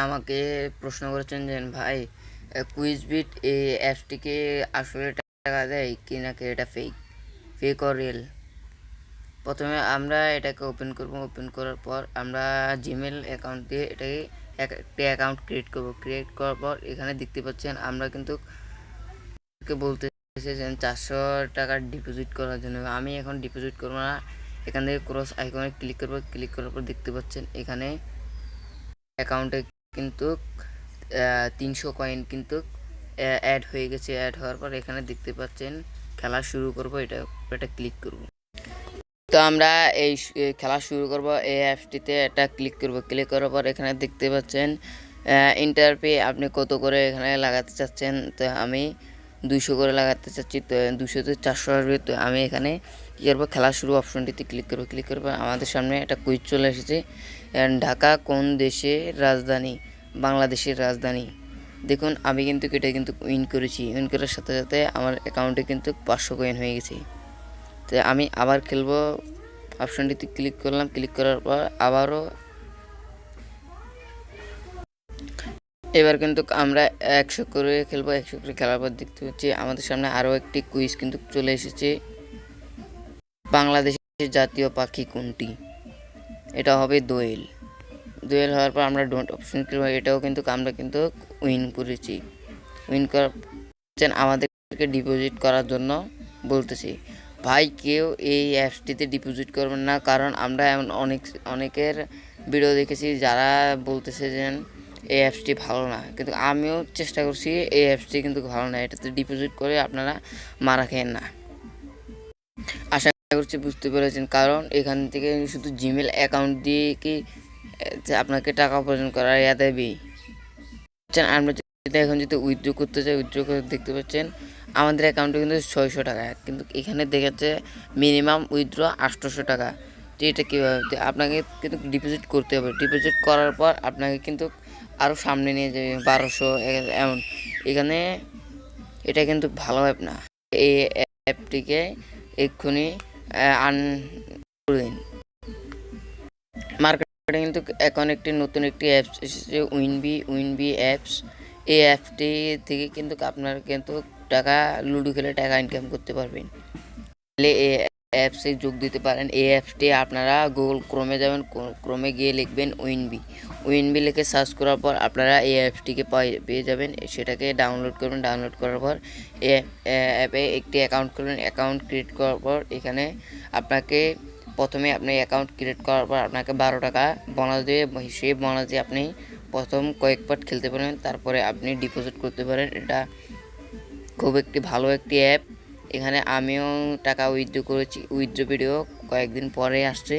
আমাকে প্রশ্ন করেছেন যে, ভাই কুইজ বিট এই অ্যাপসটিকে আসলে টাকা দেয় কি নাকি এটা ফেক ফেক অর রিয়েল প্রথমে আমরা এটাকে ওপেন করব। ওপেন করার পর আমরা জিমেল অ্যাকাউন্ট দিয়ে এটাকে এক- একটি অ্যাকাউন্ট ক্রিয়েট করব। ক্রিয়েট করার পর এখানে দেখতে পাচ্ছেন আমরা কিন্তু বলতে এসেছেন চারশো টাকা ডিপোজিট করার জন্য। আমি এখন ডিপোজিট করব না। এখান থেকে ক্রস আইকনে ক্লিক করব। ক্লিক করার পর দেখতে পাচ্ছেন এখানে অ্যাকাউন্টে কিন্তু তিনশো কয়েন কিন্তু অ্যাড হয়ে গেছে। অ্যাড হওয়ার পর এখানে দেখতে পাচ্ছেন, খেলা শুরু করব। এটা এটা ক্লিক করব। তো আমরা এই খেলা শুরু করব। এই অ্যাপসটিতে এটা ক্লিক করব। ক্লিক করার পর এখানে দেখতে পাচ্ছেন ইন্টারপে আপনি কত করে এখানে লাগাতে চাচ্ছেন? তো আমি দুইশো করে লাগাতে চাচ্ছি। তো দুশো দুশোতে চারশো আসবে। তো আমি এখানে কী করব খেলা শুরু অপশনটিতে ক্লিক করব ক্লিক করব আমাদের সামনে একটা কুইজ চলে এসেছে। ঢাকা কোন দেশের রাজধানী? বাংলাদেশের রাজধানী। দেখুন, আমি কিন্তু এটা কিন্তু উইন করেছি। উইন করার সাথে সাথে আমার অ্যাকাউন্টে কিন্তু পাঁচশো কয়েন হয়ে গেছে। তো আমি আবার খেলব। অপশনটিতে ক্লিক করলাম। ক্লিক করার পর আবারও এবার কিন্তু আমরা একশো করে খেলব। একশো করে খেলার পর দেখতে পাচ্ছি আমাদের সামনে আরও একটি কুইজ কিন্তু চলে এসেছে। বাংলাদেশের জাতীয় পাখি কোনটি? এটা হবে দোয়েল। দোয়েল হওয়ার পর আমরা ডোন্ট অপশন এটাও কিন্তু আমরা কিন্তু উইন করেছি। উইন করার আমাদেরকে ডিপোজিট করার জন্য বলতেছি। ভাই, কেউ এই অ্যাপসটিতে ডিপোজিট করবেন না, কারণ আমরা এমন অনেক, অনেকের ভিডিও দেখেছি যারা বলতেছে যে এই অ্যাপসটি ভালো না। কিন্তু আমিও চেষ্টা করছি এই অ্যাপসটি কিন্তু ভালো না, এটাতে ডিপোজিট করে আপনারা মারা খেয়েন না। আশা করছি বুঝতে পেরেছেন। কারণ এখান থেকে শুধু জিমেল অ্যাকাউন্ট দিয়ে কি আপনাকে টাকা উপার্জন করা ইয়া দেবে? আমরা যদি এখন যদি উইথড্র করতে চাই উইথড্র করে দেখতে পাচ্ছেন, আমাদের অ্যাকাউন্টে কিন্তু ছয়শো টাকা। কিন্তু এখানে দেখাচ্ছে মিনিমাম উইথড্র আটশোশো টাকা। তো এটা কীভাবে আপনাকে কিন্তু ডিপোজিট করতে হবে। ডিপোজিট করার পর আপনাকে কিন্তু আরও সামনে নিয়ে যাবে, বারোশো এমন এখানে এটা কিন্তু ভালো অ্যাপ না। এই অ্যাপটিকে এক্ষুনি আন মার্কেটিং কিন্তু এখন একটি নতুন একটি অ্যাপস এসেছে উইনবি উইনবি অ্যাপস এই অ্যাপটি থেকে কিন্তু আপনারা কিন্তু টাকা, লুডো খেলে টাকা ইনকাম করতে পারবেন। এই অ্যাপসে যোগ দিতে পারেন। এই অ্যাপসটি আপনারা গুগল ক্রোমে যাবেন ক্রোমে গিয়ে লিখবেন উইনবি উইনবি লিখে সার্চ করার পর আপনারা এই অ্যাপসটিকে পেয়ে যাবেন। সেটাকে ডাউনলোড করবেন। ডাউনলোড করার পর অ্যাপে একটি অ্যাকাউন্ট করবেন অ্যাকাউন্ট ক্রিয়েট করার পর এখানে আপনাকে প্রথমে আপনি অ্যাকাউন্ট ক্রিয়েট করার পর আপনাকে বারো টাকা বোনাস দিয়ে, সেই বোনাস দিয়ে আপনি প্রথম কয়েক পার্ট খেলতে পারেন। তারপরে আপনি ডিপোজিট করতে পারেন। এটা খুব একটি ভালো একটি অ্যাপ এখানে আমিও টাকা উইথড্র করেছি উইথড্র ভিডিও কয়েকদিন পরে আসছে।